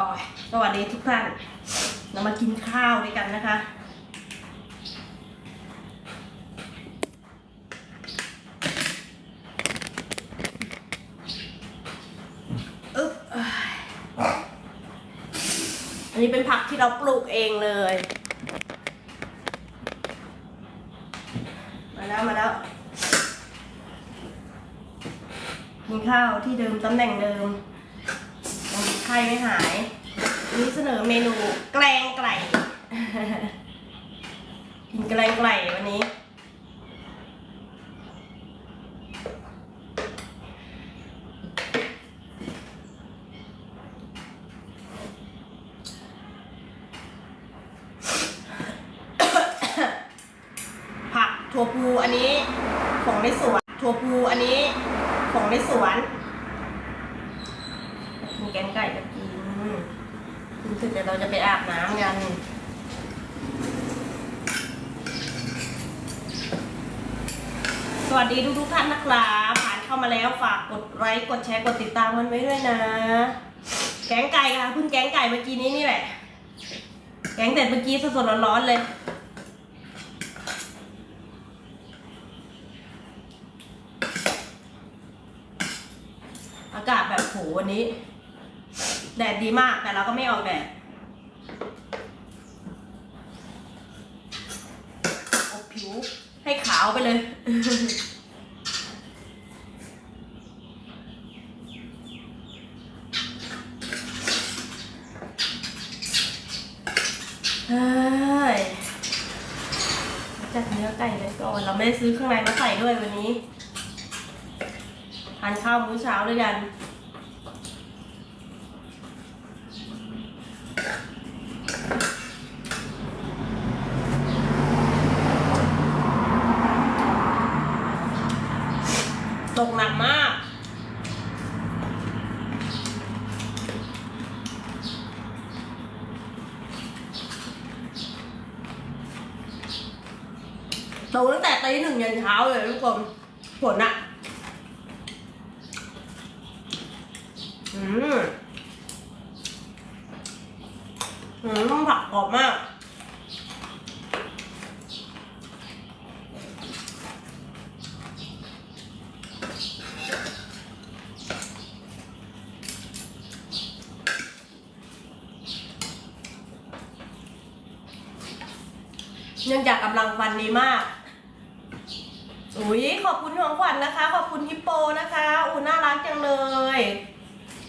อ๋อยสวัสดีทุกท่าน เรามากินข้าวด้วยกันนะคะ อึ๊บอันนี้เป็นผักที่เราปลูกเองเลย มาแล้วมาแล้วกินข้าวที่เดิมตำแหน่งเดิมยังไข้ไม่หายวันนี้เสนอเมนูแกลงไก่กินแกลงไก่วันนี้ ผักถั่วพูอันนี้ของในสวนถั่วพูอันนี้ของในสวนกินแกงไก่จะกินรู้สึกเดี๋ยวเราจะไปอาบน้ำกัน ส วัสดีทุกทุกท่านนะครับผ่านเข้ามาแล้วฝากกดไลค์กดแชร์กดติดตามกันไว้ด้วยนะ แกงไก่ค่ะเพิ่งแกงไก่เมื่อกี้นี้นี่แหละ แกงเสร็จเมื่อกี้สดๆร้อนๆเลยอากาศแบบโหวันนี้ แดดดีมากแต่เราก็ไม่ออกแดดอบผิว ให้ขาวไปเลย เฮ้ยจัดเนื้อไก่เลยก่อน เราไม่ได้ซื้อเครื่องในมาใส่ด้วยวันนี้ ทานข้าวมื้อเช้าด้วยกัน ตกหนักมาก ตกตั้งแต่ตีหนึ่งยันเช้าเลยทุกคนฝนอะอืมอืมต้องผักกรอบมากเนื่องจากกำลังฟันดีมาก อุ้ยขอบคุณของขวัญนะคะ ขอบคุณฮิปโปนะคะอู้น่ารักจังเลย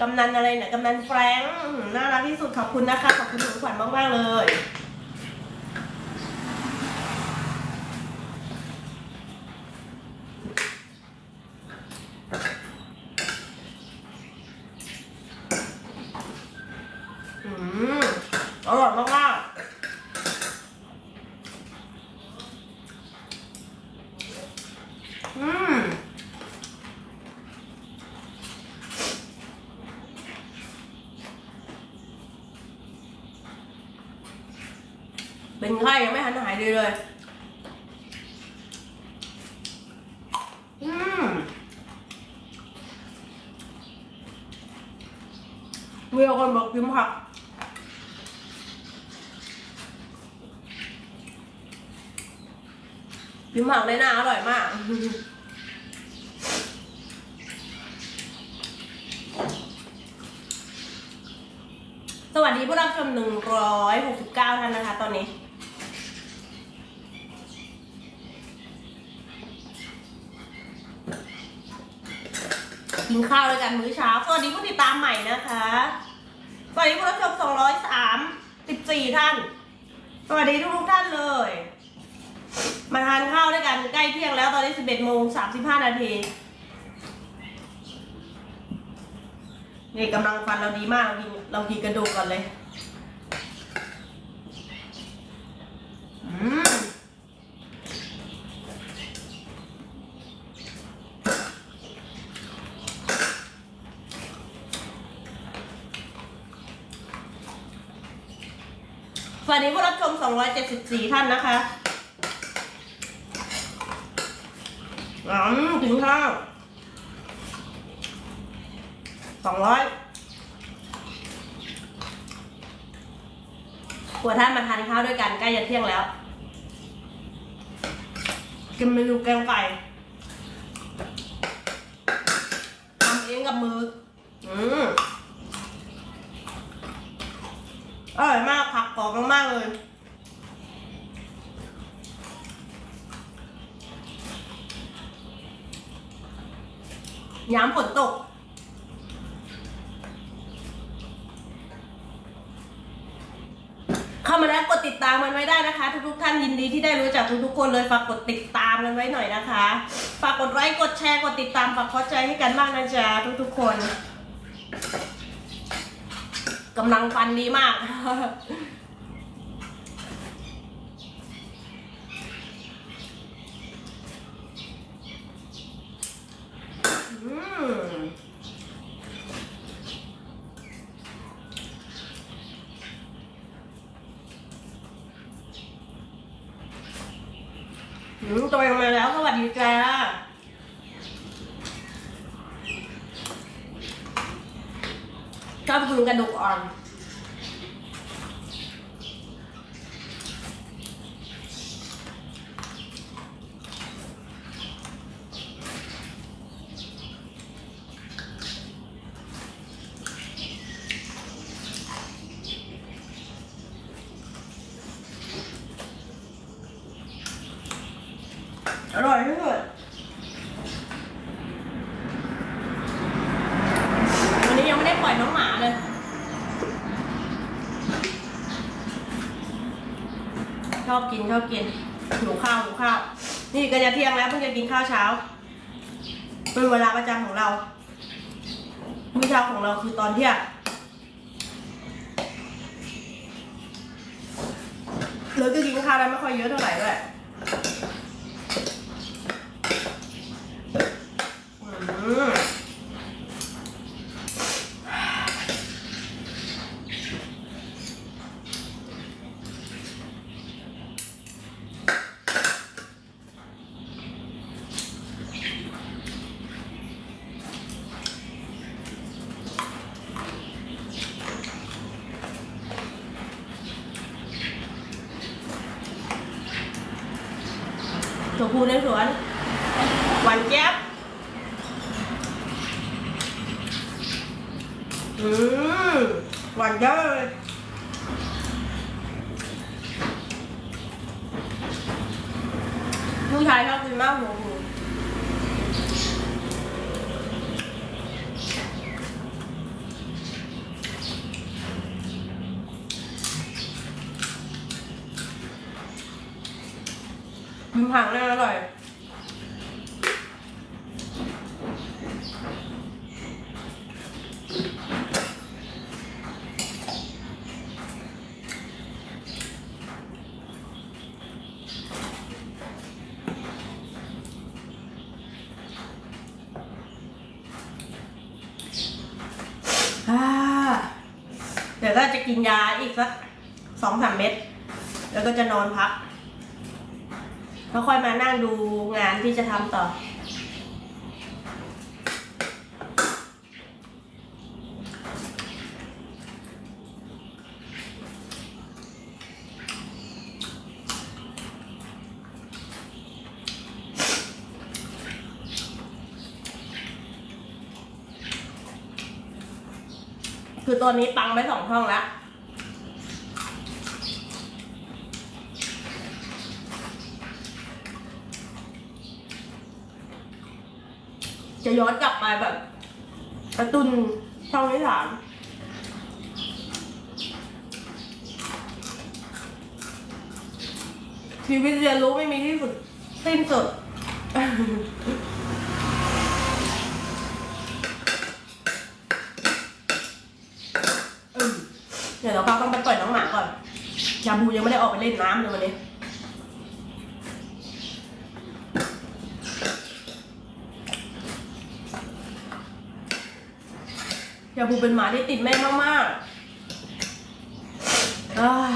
กำนันอะไรเนี่ยกำนันแฟรงค์น่ารักที่สุดขอบคุณนะคะ ขอบคุณของขวัญมากๆเลย อืมอร่อยมากๆอืม เป็นไข้ยังไม่ทันหายดีเลย อืมมีคนบอกกินผักกินผักในหน้าอร่อยมากสวัสดีผู้รับชมหนึ่งร้อยหกสิบเก้าท่านนะคะ ตอนนี้ กินข้าวด้วยกันมื้อเช้า สวัสดีผู้ติดตามใหม่นะคะ สวัสดีผู้รับชมสองร้อยสามสิบสี่ท่าน สวัสดีทุกทุกท่านเลย มาทานข้าวด้วยกันใกล้เที่ยงแล้วตอนนี้สิบเอ็ดโมงสามสิบห้านาทีนี่กำลังฟันเราดีมากเรากินเรากินกระดูกก่อนเลย วัสดีผู้รับชม 274 ท่านนะคะอืมถึงข้าวสองร้อยกลัวท่านมาทานข้าวด้วยกันใกล้จะเที่ยงแล้ว กินเมนูแกงไก่ทำเองกับมือ อืม อร่อยมากผักกรอบมากๆเลยย้ำฝนตก เข้ามาแล้วกดติดตามมันไว้ได้นะคะ ทุกๆท่านยินดีที่ได้รู้จักทุกๆคนเลยฝากกดติดตามกันไว้หน่อยนะคะ ฝากกดไลค์กดแชร์กดติดตามฝากเข้าใจให้กันบ้างนะจ๊ะทุกๆคน กำลังฟันดีมาก อืม อืมตัวเองมาแล้ว สวัสดีจ้า ชอบกินกระดูกอ่อน อร่อยที่สุดวันนี้ยังไม่ได้ปล่อยน้องหมาเลย ชอบกินชอบกินหิวข้าวหิวข้าว นี่ก็จะเที่ยงแล้วเพิ่งจะกินข้าวเช้า เป็นเวลาประจำของเรามื้อเช้าของเราคือตอนเที่ยงเราก็กินข้าวได้ไม่ค่อยเยอะเท่าไหร่ด้วย อืม ตัวพูในสวนหวานแจ๊บ อืมหวานเยอะเลยผู้ชายชอบกินมากหัวหมูกิน ผักน่าอร่อยอ่าเดี๋ยวก็จะกินยาอีกสักสองสามเม็ด แล้วก็จะนอนพัก แล้วค่อยมานั่งดูงานที่จะทำต่อ คือตอนนี้ปังไปสองช่องแล้ว จะย้อนกลับไปแบบกระตุนช่องที่สามชีวิตเรียนรู้ไม่มีที่สุดสิ้นสุดเดี๋ยวเราก็ต้องไปปล่อยน้องหมาก่อนชาบูยังไม่ได้ออกไปเล่นน้ำเลยวันนี้ ยาบูเป็นหมาที่ติดแม่มากๆเอ้ย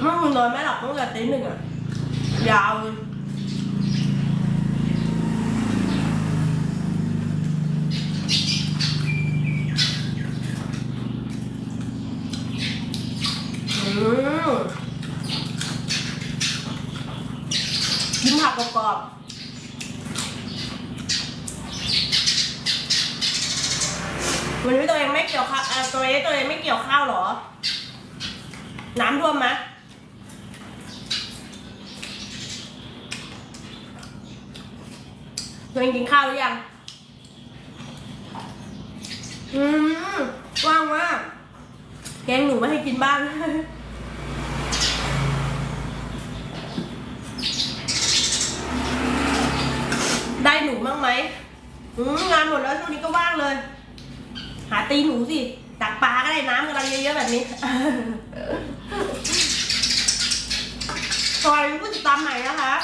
เมื่อคืน นอนไม่หลับตั้งแต่ตีหนึ่งอะยาวเลยอืมกิน ผักกรอบๆวันนี้ตัวเองไม่เกี่ยวข้าวอ่อตัวเองตัวเองไม่เกี่ยวข้าวหรอ น้ำท่วมไหมตัวเองกินข้าวหรือยัง อืมว่างมากแกงหนูไม่ให้กินบ้าง ได้หนูบ้างไหมอืมงานหมดแล้วช่วงนี้ก็ว่างเลย ตีหนูสิตักปลาก็ได้น้ำกำลังเยอะๆแบบนี้สวัสดีผู้ติดตามใหม่นะคะ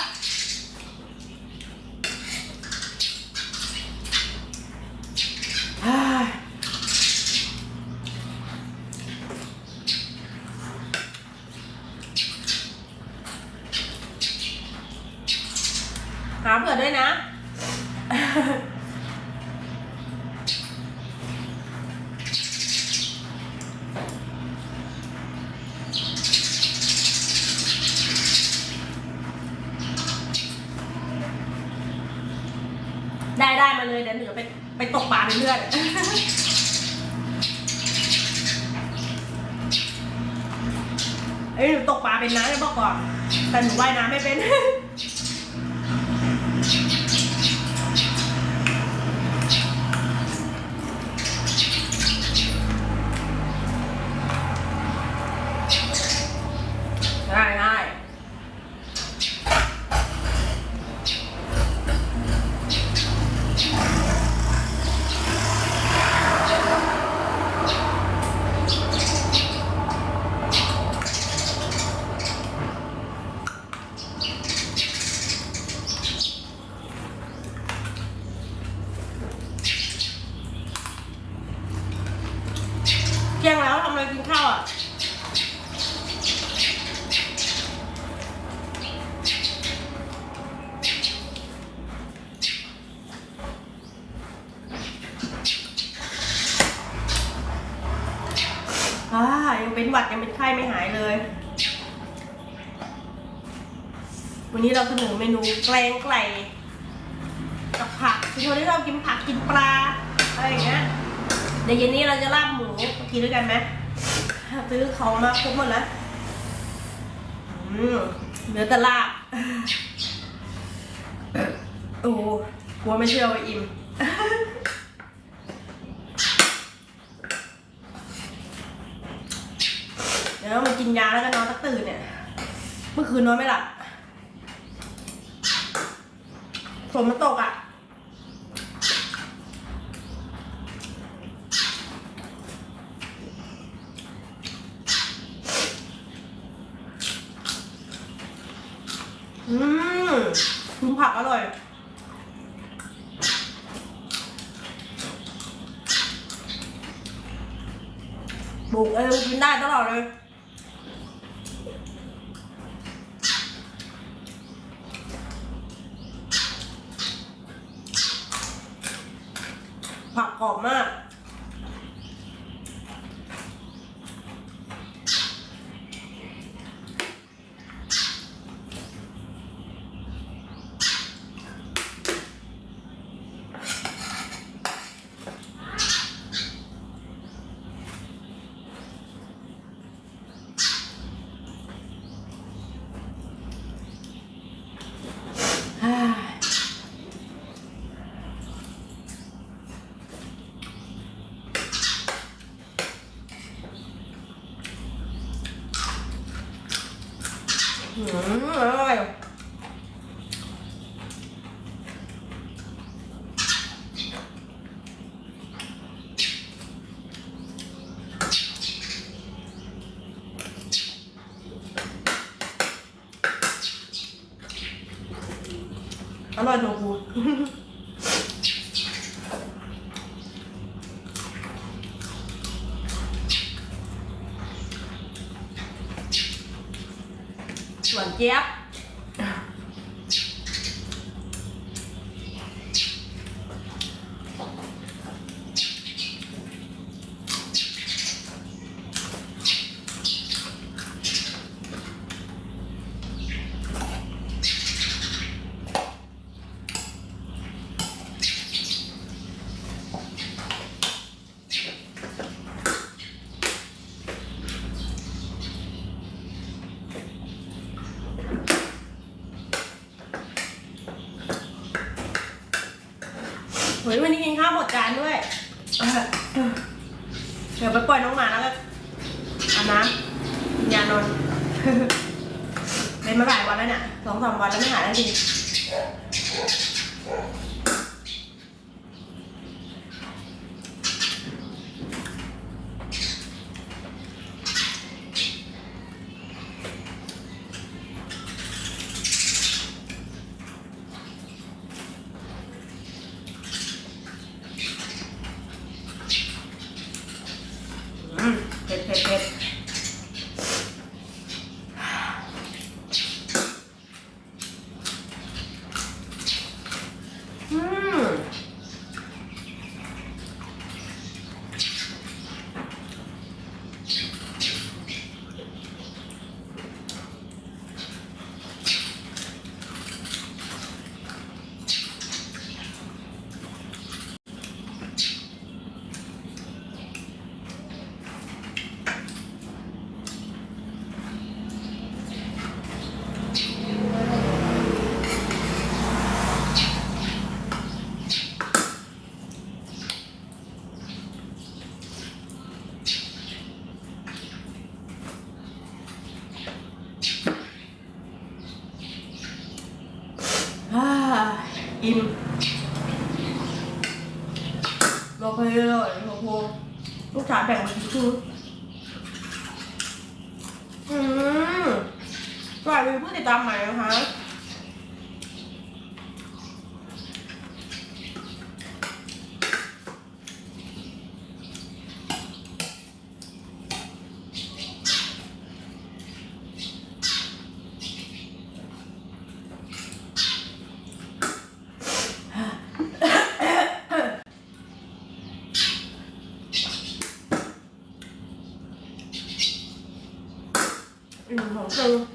หาเผื่อด้วยนะ ได้ได้มาเลยเดี๋ยวหนูจะไปไป เลือดเอ้ยหนูตกปลาเป็นนะจะบอกก่อนแต่หนูว่ายน้ำไม่เป็น ได้ได้เทำอะไรกินข้าวอะอ่ายังเป็นหวัดยังเป็นไข้ไม่หายเลย วันนี้เราเสนอเมนูแกงไก่กับผักคือคนที่ชอบกินผักกินปลาอะไรอย่างเงี้ยเดี๋ยวเย็นนี้เราจะลาบหมูกินด้วยกันไหม ซื้อของมาครบหมดแล้วเหลือแต่ลาบโอ้กลัวไม่เชื่อว่าอิ่มเดี๋ยวมากินยาแล้วก็นอนสักตื่นเนี่ย เมื่อคืนนอนไม่หลับฝนมันตกอะ อืม คุณผักอร่อย บุกเออกินได้ตลอดเลยผักกรอบมาก อร่อยหนูกูหวานเจี๊ยบ อิ่มบอกไปเลยโอ้โหลูกชายแบ่งมันคืออืมสวัสดีผู้ติดตามไหมนะคะ Marcelo.